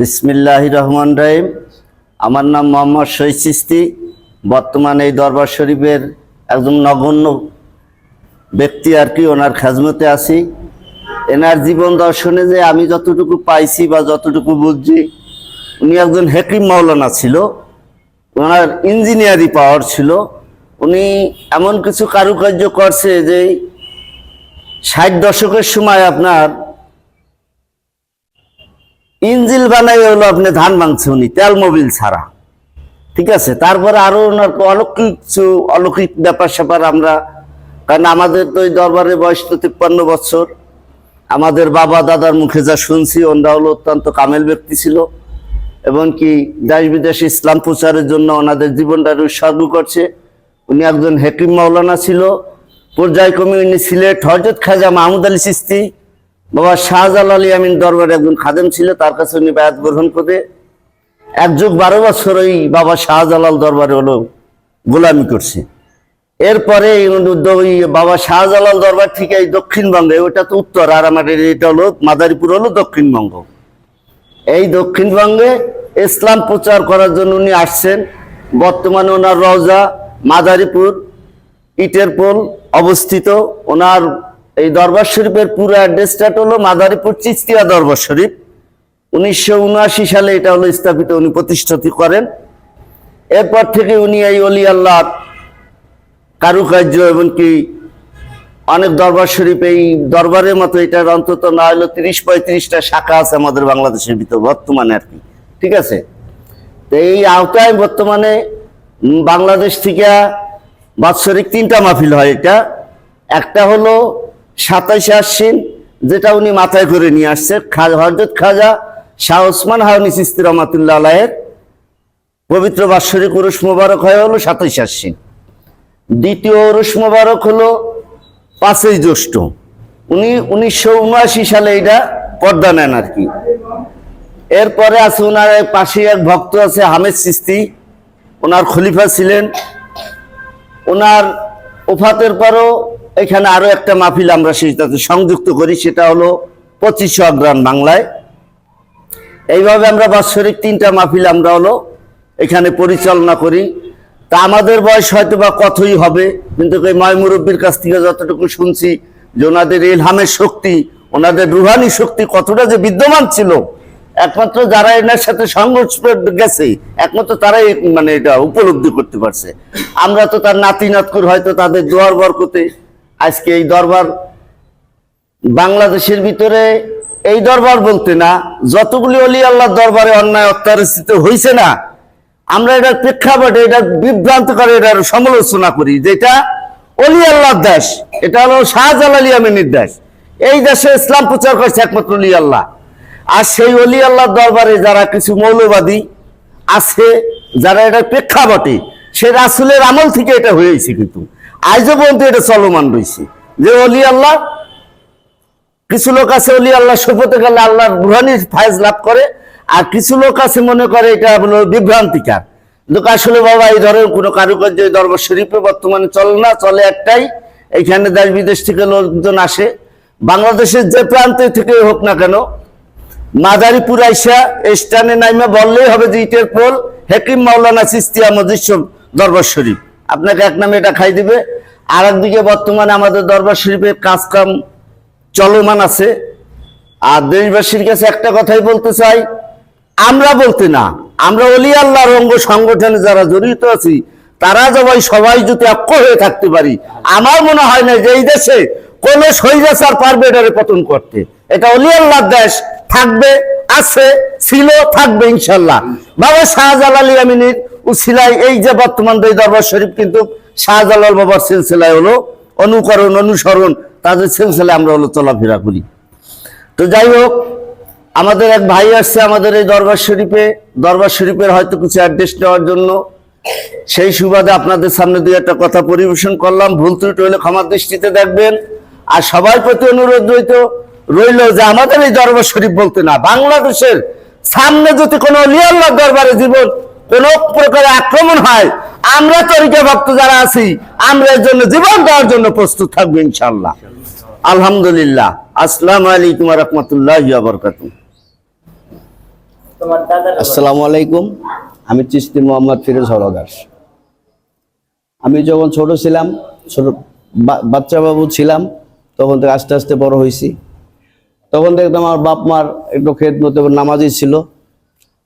বিসমিল্লাহ রহমান রহিম। আমার নাম মোহাম্মদ শহীদ চিস্তি বর্তমানে এই দরবার শরীফের একজন নগণ্য ব্যক্তি আর কি, ওনার খাজমতে আছি। এনার জীবন দর্শনে যে আমি যতটুকু পাইছি বা যতটুকু বুঝছি, উনি একজন হেকিম মাওলানা ছিল। ওনার ইঞ্জিনিয়ারি পাওয়ার ছিল। উনি এমন কিছু কারুকার্য করছে যে ষাট দশকের সময় আপনার ইঞ্জিল বানাই হলো আপনি ধান ভাঙছে উনি, তেল মোবিল ছাড়া। ঠিক আছে? তারপরে আরও ওনার অলৌকিক কিছু, অলৌকিক ব্যাপার স্যাপার আমরা, কারণ আমাদের তো ওই দরবারে বয়স তো তিপ্পান্ন বছর। আমাদের বাবা দাদার মুখে যা শুনছি, ওনারা হলো অত্যন্ত কামেল ব্যক্তি ছিল। এবং কি দেশ বিদেশে ইসলাম প্রচারের জন্য ওনাদের জীবনটা উৎসর্গ করছে। উনি একজন হেকিম মাওলানা ছিল। পর্যায়ক্রমে উনি সিলেট হজরত খাজা মাহমুদ আলী সিস্তি বাবা শাহজাল আলী আমিন দরবারে একজন খাদেম ছিল, তার কাছে উনি বায়াত গ্রহণ করে। এক যুগ বারো বছর ওই বাবা শাহজালাল দরবারে হলো গোলামি করছে। এরপরে ওই বাবা শাহজালাল দরবার ঠিক এই দক্ষিণবঙ্গে ওটা তো উত্তর, আর আমাদের এটা হলো মাদারীপুর হলো দক্ষিণবঙ্গ। এই দক্ষিণবঙ্গে ইসলাম প্রচার করার জন্য উনি আসছেন। বর্তমানে ওনার রওজা মাদারীপুর, ইটের পোল অবস্থিত। ওনার এই দরবার শরীফের পুরো অ্যাড্রেসটা হলো মাদারীপুর চিস্তিয়া দরবার শরীফ। উনিশশো উনআশি সালে এটা হলো স্থাপিত, উনি প্রতিষ্ঠিত করেন। এরপর থেকে উনি এই অলি আল্লাহ কারুকার্য এমনকি অনেক দরবার শরীফ, এই দরবারের মতো এটার অন্তত না হলো তিরিশ পঁয়ত্রিশটা শাখা আছে আমাদের বাংলাদেশের ভিতর বর্তমানে আর কি। ঠিক আছে? তো এই আওতায় বর্তমানে বাংলাদেশ থেকে বাৎসরিক তিনটা মাহফিল হয় এটা। একটা হলো সাতাইশে আশ্বিন, যেটা উনি মাথায় করে নিয়ে আসছে হজরত খাজা শাহ ওসমান হাউনি সিস্তি রহমাতুল্লাহ আলাহের পবিত্র বাৎসরিক উরুস মোবারক হয় হলো সাতাইশে আশ্বিন। দ্বিতীয় উরুস মোবারক হলো পাঁচই জ্যৈষ্ঠ। উনি উনিশশো উনআশি সালে এটা পর্দা নেন আর কি। এরপরে আছে ওনার পাশে এক ভক্ত আছে, হামেদ সিস্তি। ওনার খলিফা ছিলেন। ওনার ওফাতের পরও এখানে আরও একটা মাহফিল আমরা সেটাতে সংযুক্ত করি, সেটা হলো পঁচিশশো অগ্রাণ বাংলায়। এইভাবে আমরা বাৎসরিক তিনটা মাহফিল আমরা হলো এখানে পরিচালনা করি। তা আমাদের বয়স হয়তো বা কতই হবে, কিন্তু ময় মুরব্বীর কাছ থেকে যতটুকু শুনছি যে ওনাদের এলহামের শক্তি, ওনাদের রুহানি শক্তি কতটা যে বিদ্যমান ছিল, একমাত্র যারা এনার সাথে সংঘর্ষ গেছে, একমাত্র তারাই মানে এটা উপলব্ধি করতে পারছে। আমরা তো তার নাতি নাতকুর হয়তো তাদের দোয়ার বরকতে আজকে এই দরবার বাংলাদেশের ভিতরে এই দরবার বলতে না, যতগুলি অলি আল্লাহ দরবারে অন্যায় অত্যাচারিত হয়েছে না, আমরা এটার প্রেক্ষাপটে এটা বিভ্রান্ত করে এটার সমালোচনা করি যেটা অলি আল্লাহর দেশ, এটা হলো শাহজালাল ইয়ামিনীর দেশ। এই দেশে ইসলাম প্রচার করছে একমাত্র অলি আল্লাহ। আর সেই অলি আল্লাহর দরবারে যারা কিছু মৌলবাদী আছে, যারা এটার প্রেক্ষাপটে, সে রাসুলের আমল থেকে এটা হয়েছে কিন্তু। আজও পর্যন্ত এটা চলমান রয়েছে যে অলি আল্লাহ, কিছু লোক আছে অলি আল্লাহ শপথে গেলে আল্লাহর রুহানির ফায়জ লাভ করে, আর কিছু লোক আছে মনে করে এটা হলো বিভ্রান্তিকার। লোক আসলে বাবা, এই ধরনের কোনো কারুকার্য দরবার শরীফে বর্তমানে চলে না, চলে একটাই, এখানে দেশ বিদেশ থেকে লোকজন আসে। বাংলাদেশের যে প্রান্তে থেকে হোক না কেন, মাদারীপুর আইসা স্টানে নাইমা বললেই হবে যে ইটের পোল, হেকিম মাওলানা সিস্তিয়া মজিদ দরবার শরীফ। আপনাকে এক নামে এটা খাই দিবে। আর একদিকে বর্তমানে আমাদের দরবার শরীফের কাজকাম চলমান আছে। আর দেশবাসীর কাছে একটা কথাই বলতে চাই, আমরা বলতে না, আমরা অলি আল্লাহর অঙ্গ সংগঠনে যারা জড়িত আছি, তারা সবাই সবাই যদি ঐক্য হয়ে থাকতে পারি, আমার মনে হয় না যে এই দেশে কোন স্বৈরাচার পারবে এটারে পতন করতে। এটা অলি আল্লাহর দেশ, থাকবে, আছে, ছিল, থাকবে ইনশাল্লাহ। বাবা শাহজালাল আমিনীর উসিলাই এই যে বর্তমান এই দরবার শরীফ কিন্তু শাহজালাল বাবার সিলসিলায় হলো, অনুকরণ, অনুসরণ, তাদের সিলসিলায় আমরা হলো চলাফেরা করি। তো যাই হোক, আমাদের এক ভাই আসছে আমাদের এই দরবার শরীফে, দরবার শরীফের হয়তো কিছু অ্যাড্রেস নেওয়ার জন্য। সেই সুবাদে আপনাদের সামনে দুই একটা কথা পরিবেশন করলাম, ভুল ত্রুটি হলে ক্ষমার দৃষ্টিতে দেখবেন। আর সবার প্রতি অনুরোধ রইত, রইল যে আমাদের এই দরবার শরীফ বলতে না, বাংলাদেশের সামনে যদি কোনো লিয়াল্লাহ দরবারে জীবন কোন প্রকার আক্রমণ হয় আমরা তরিকা ভক্ত যারা আছি আমরা এর জন্য জীবন দেওয়ার জন্য প্রস্তুত থাকব ইনশাল্লাহ আলহামদুলিল্লাহ। আসসালামু আলাইকুম রহমতুল্লাহ বরকাতুহ। তোমার দাদার আসসালামু আলাইকুম। আমি চিস্তি মোহাম্মদ ফিরোজ হরদাস আমি যখন ছোট ছিলাম ছোট বা- বাচ্চা বাবু ছিলাম তখন থেকে আস্তে আস্তে বড় হয়েছি তখন দেখতাম আমার বাপ মার একটু খেদ মতো নামাজি ছিল।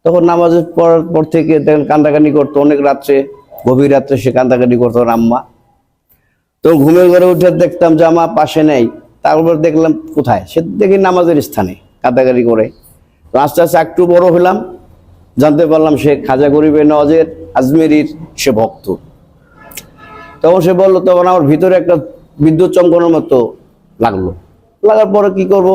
তখন নামাজের পর পর থেকে দেখেন কান্দাকানি করতো, অনেক রাত্রে, গভীর রাত্রে সে কান্দাকানি করতো ওর আম্মা। তো ঘুমের ঘরে উঠে দেখতাম যে আমার পাশে নেই। তারপর দেখলাম কোথায়? সে দেখি নামাজের স্থানে কান্দাকানি করে। তো আস্তে আস্তে একটু বড় হলাম, জানতে পারলাম সে খাজা গরিবের নজের আজমেরির সে ভক্ত। তখন সে বলল, তখন আমার ভিতরে একটা বিদ্যুৎ চমকানোর মতো লাগল। লাগার পরে কি করব?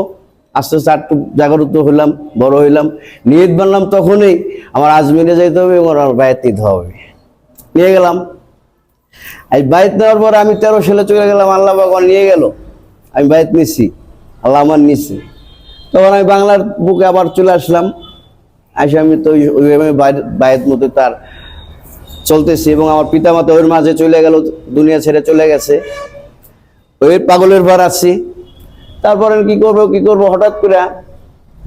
আস্তে আস্তে একটু জাগরুত হইলাম, বড় হইলাম। নিয়ত বানলাম তখনই আমার আজমিরে যাইতে হবে এবং আমার বায়াত নিতে হবে। নিয়ে গেলাম। এই বাইত নেওয়ার পরে আমি তেরো সালে চলে গেলাম, আল্লাহ ভগবান নিয়ে গেল। আমি বাইত নিছি, আল্লাহ আমার নিছি। তখন আমি বাংলার বুকে আবার চলে আসলাম। আসে আমি তো ওই- ওইভাবে বায়েত মতো তার চলতেছি এবং আমার পিতামাতা ওর মাঝে চলে গেল, দুনিয়া ছেড়ে চলে গেছে। ওই পাগলের ভার আছি। তারপরে কি করব কি করব? হঠাৎ করে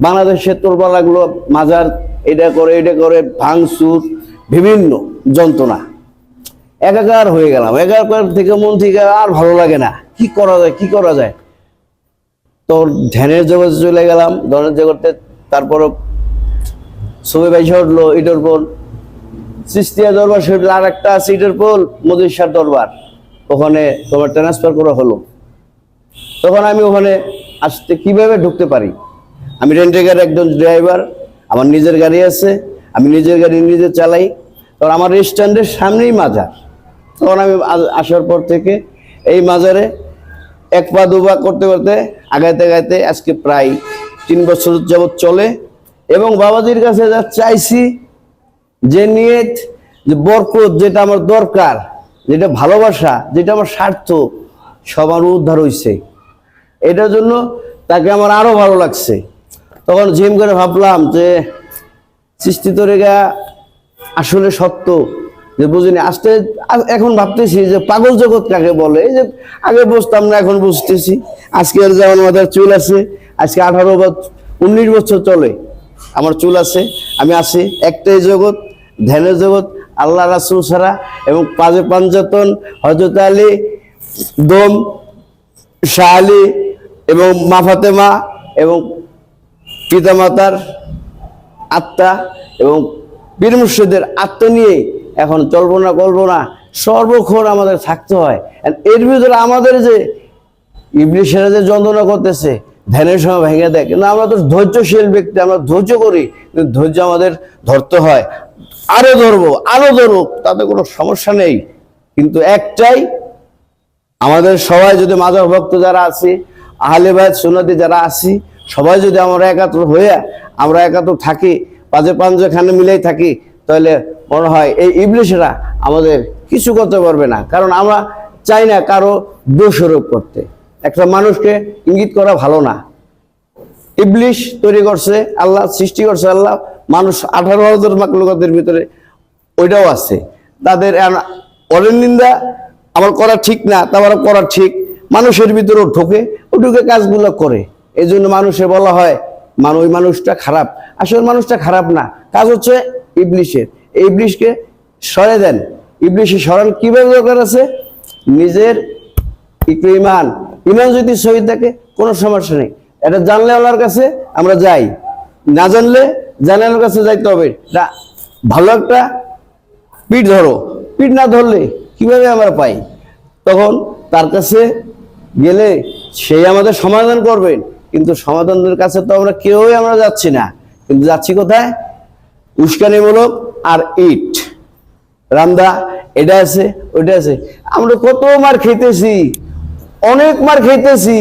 বাংলাদেশে তোলবা লাগল মাজার এটা করে এটা করে, ভাঙচুর, বিভিন্ন যন্ত্রণা। একাকার হয়ে গেলাম। একাকার থেকে মন থেকে আর ভালো লাগে না। কি করা যায়, কি করা যায়? তোর ধ্যানের জগতে চলে গেলাম। ধ্যানের জগতে তারপর ছবি বাইশে উঠল এটার পর সৃষ্টিয়া দরবার সেটা আর একটা আছে এটার পর মধুসার দরবার। ওখানে তোমার ট্রান্সফার করা হলো। তখন আমি ওখানে আসতে কীভাবে ঢুকতে পারি? আমি রেন্টে একজন ড্রাইভার আমার নিজের গাড়ি আছে, আমি নিজের গাড়ি নিজে চালাই। তখন আমার স্ট্যান্ডের সামনেই মাজার। তখন আমি আসার পর থেকে এই মাজারে এক পা দুপা করতে করতে আগাইতে আগাইতে আজকে প্রায় তিন বছর যাবৎ চলে। এবং বাবাজির কাছে যা চাইছি, যে নিয়ত, যে বরকত যেটা আমার দরকার, যেটা ভালোবাসা, যেটা আমার স্বার্থ সবার উদ্ধার হইছে। এটার জন্য তাকে আমার আরও ভালো লাগছে। তখন ঝিম করে ভাবলাম যে, সৃষ্টি তরিকা আসলে সত্য, যে বুঝিনি। আস্তে এখন ভাবতেছি যে পাগল জগৎ কাকে বলে? এই যে আগে বুঝতাম না, এখন বুঝতেছি। আজকে যেমন আমাদের চুল আছে, আজকে আঠারো বছর উনিশ বছর চলে। আমার চুল আছে, আমি আছি একটাই জগৎ, ধ্যানের জগৎ, আল্লাহ রাসুল ছাড়া এবং পাঁচে পাঞ্জাতন হজরত আলী, দম, শাহ আলী এবং মা ফাতেমা এবং পিতামাতার আত্মা এবং বীর মুর্শিদের আত্মা নিয়ে এখন চলবো না করব না সর্বক্ষণ আমাদের থাকতে হয়। এর ভিতরে আমাদের যে ইবলিশেরা যে যন্ত্রণা করতেছে, ধ্যানের সময় ভেঙে দেয়। কিন্তু আমরা তো ধৈর্যশীল ব্যক্তি, আমরা ধৈর্য করি, কিন্তু ধৈর্য আমাদের ধরতে হয়। আরও ধরবো আরও ধরবো, তাতে কোনো সমস্যা নেই। কিন্তু একটাই, আমাদের সবাই যদি মাদক ভক্ত যারা আছি আহলে বাইত সুন্নতি যারা আছি, সবাই যদি আমরা একাত্র হয়ে আমরা একাত্র থাকি, পাঁচে পাঁচখানে মিলেই থাকি, তাহলে মনে হয় এই ইবলিশেরা আমাদের কিছু করতে পারবে না। কারণ আমরা চাই না কারও দোষারোপ করতে। একটা মানুষকে ইঙ্গিত করা ভালো না। ইবলিশ তৈরি করছে, আল্লাহ সৃষ্টি করছে, আল্লাহ মানুষ আঠারো হাজার মাকলুকাতের ভিতরে ওইটাও আছে। তাদের অরের নিন্দা আমার করা ঠিক না তারপরে করা ঠিক। মানুষের ভিতরেও ঢোকে ও ঢুকে কাজগুলো করে। এই জন্য মানুষে বলা হয়, মান, ওই মানুষটা খারাপ। আসলে মানুষটা খারাপ না। কাজ হচ্ছে ইবলিশের। এই ইবলিশকে সরে দেন। ইবলিশের সরান কীভাবে দরকার আছে? নিজের ইমান ইমান যদি শহীদ থাকে, কোনো সমস্যা নেই। এটা জানলে আল্লাহর কাছে আমরা যাই। না জানলে জানানোর কাছে যাইতে হবে। ভালো একটা পিঠ ধরো। পিঠ না ধরলে কীভাবে আমরা পাই? তখন তার কাছে গেলে সেই আমাদের সমাধান করবেন কিন্তু সমাধানের কাছে তো আমরা কেউই আমরা যাচ্ছি না। কিন্তু যাচ্ছি কোথায়? উস্কানিমূলক আর ইট। রান্দা এটা আছে, ওইটা আছে। আমরা কত মার খেতেছি, অনেক মার খেতেছি।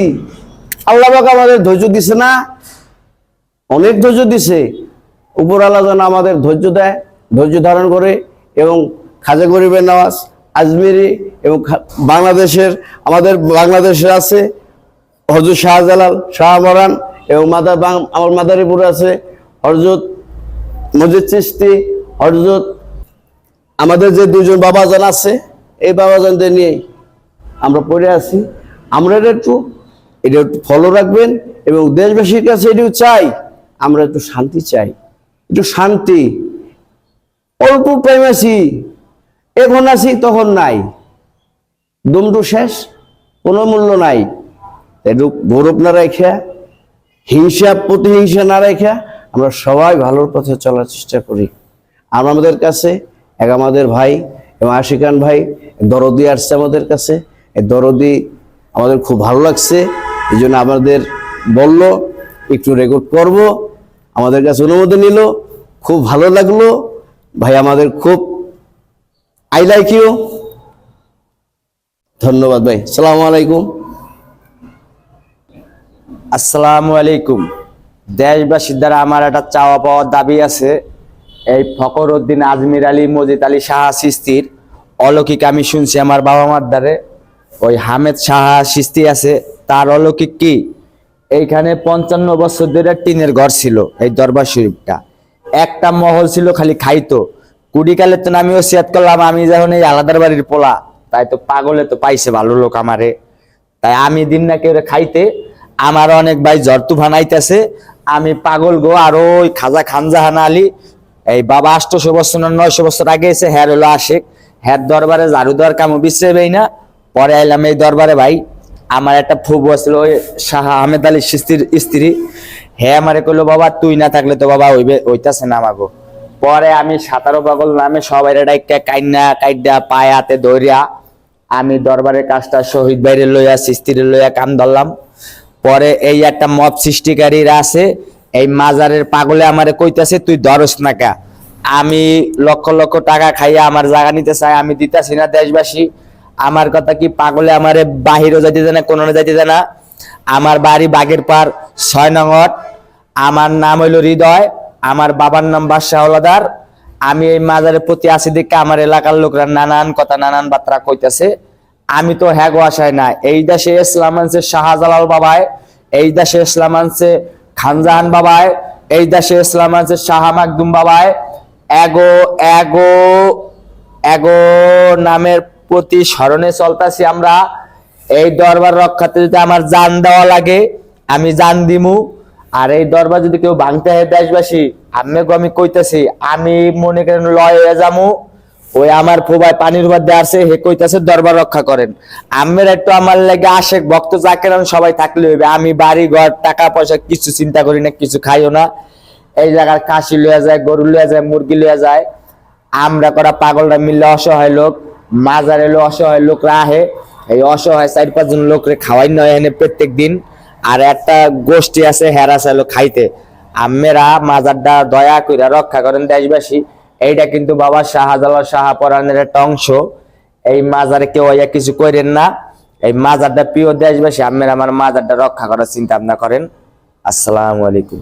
আল্লাহ পাক আমাদের ধৈর্য দিছে না? অনেক ধৈর্য দিছে। উপর আল্লাহ যেন আমাদের ধৈর্য দেয়, ধৈর্য ধারণ করে এবং খাজা গরিবের নওয়াজ আজমেরি এবং বাংলাদেশের, আমাদের বাংলাদেশের আছে হজরত শাহজালাল শাহমরান এবং মাদার আমার মাদারীপুর আছে হরজত মজিদ চিস্তি হরজত আমাদের যে দুজন বাবাজান আছে, এই বাবাজানদের নিয়ে আমরা পড়ে আছি। আমরা একটু এটা একটু ফলো রাখবেন এবং দেশবাসীর কাছে এটিও চাই, আমরা একটু শান্তি চাই। একটু শান্তি। অল্প আছি এখন আছি, তখন নাই। দুমটু শেষ, কোনো মূল্য নাই। গৌরব না রেখা, হিংসা, প্রতিহিংসা না রেখা আমরা সবাই ভালোর পথে চলার চেষ্টা করি। আর আমাদের কাছে, এক আমাদের ভাই, এবং আশিকান ভাই দরদি আসছে আমাদের কাছে। এই দরদি আমাদের খুব ভালো লাগছে, এই জন্য আমাদের বলল, একটু রেকর্ড করব। আমাদের কাছে অনুমতি নিল, খুব ভালো লাগল। ভাই আমাদের খুব আই লাইক ইউ ধন্যবাদ ভাই। সালাম আলাইকুম। আসসালামু আলাইকুম। দেশবাসীর দ্বারা আমার একটা চাওয়া পাওয়ার দাবি আছে। এই ফকর উদ্দিন আজমির আলী, মজিদ আলী সাহা সিস্তির অলৌকিক আমি শুনছি আমার বাবা মার দ্বারে। ওই হামেদ সাহা সিস্তি আছে, তার অলৌকিক কি? এইখানে পঞ্চান্ন বছর ধরে টিনের ঘর ছিল এই দরবার শরীফটা। একটা মহল ছিল খালি খাইতো। কুড়িকালে তো আমি ওসিয়াত করলাম, আমি যখন এই আলাদার বাড়ির পোলা, তাই তো পাগলে তো পাইছে ভালো লোক আমারে। তাই আমি দিন না কেউ খাইতে, আমার অনেক ভাই জ্বর তুফান আইতেছে, আমি পাগল গো, আর ওই খাজা খানজাহান আলী, এই বাবা আটশো বছর না নয়শো বছর আগে এসে হ্যার হলো আশেক। হ্যার দরবারে ঝাড়ু দেওয়ার কামও বিশ্রে না। পরে আইলাম এই দরবারে ভাই, আমার একটা ফুবু ছিল ওই শাহ আহমেদ আলী স্ত্রীর স্ত্রী। হ্যাঁ আমারে কইলো, বাবা, তুই না থাকলে তো বাবা হইবে হইতাছে না আমাগো। পরে আমি সাঁতারো পাগল নামে সবাই ডাইকা কাইনা কাইডা পায়াতে দৌড়িয়া আমি দরবারের কাজটা শহীদ বাইরে লইয়া, সিস্তিরে লইয়া কাম ধরলাম। পরে এই একটা মত সৃষ্টিকারীরা আছে, এই মাজারের পাগলে আমারে কইতাছে, তুই ধরস না কা? আমি লক্ষ লক্ষ টাকা খাইয়া আমার জায়গা নিতে চাই, আমি দিতাছি না দেশবাসী। আমার কথা কি পাগলে আমারে বাহিরও যাইতে দেয় না কোনো যাইতে দেয় না? আমার বাড়ি বাগের পার ছয় নঙট আমার নাম হইল হৃদয়। আমার বাবার নাম বাদশাহ হলাদার। আমি এই মাজারের প্রতি আসি দেখে আমার এলাকার লোকরা নানান কথা, নানান বার্তা কইতাছে। আমি তো হ্যাঁ গো আসায় না এই দেশে ইসলাম আনছে শাহজালাল বাবায়, এই দেশে ইসলাম আনছে খানজাহান বাবায়, এই দেশে ইসলাম আনছে শাহ মাকদুম বাবায়। এগো এগো এগো নামের প্রতি স্মরণে চলতাছি আমরা। এই দরবার রক্ষাতে যদি আমার জান দেওয়া লাগে, আমি জান দিমু। আর এই দরবার যদি কেউ ভাঙতে হয় দেশবাসী আমি আমি কইতেছি, আমি মনে করেন লয় যামু। ওই আমার প্রবাই পানির মধ্যে আছে হে কইতাছে দরবার রক্ষা করেন। আমের একটু আমার লাগে আশেক ভক্ত চাকের সবাই থাকলে হইবে। আমি বাড়ি ঘর, টাকা পয়সা কিছু চিন্তা করি না, কিছু খাইও না। এই জায়গার কাশি লইয়া যায়, গরু লইয়া যায়, মুরগি লইয়া যায়। আমরা করা পাগলরা মিললে অসহায় লোক, মাজার এলো অসহায় লোকরা আহে। এই অসহায় চার পাঁচজন লোকরে খাওয়াই নয় এনে প্রত্যেক দিন আর একটা গোষ্ঠী আছে, হেরা চাইলো খাইতে। আমেরা মাজারটা দয়া কইরা রক্ষা করেন দেশবাসী। এইটা কিন্তু বাবা শাহজালাল শাহপরানের একটা অংশ। এই মাজারে কেউ কিছু করেন না। এই মাজারটা প্রিয় দেশবাসী আমেরা আমার মাজারটা রক্ষা করার চিন্তা ভাবনা করেন। আসসালামু আলাইকুম।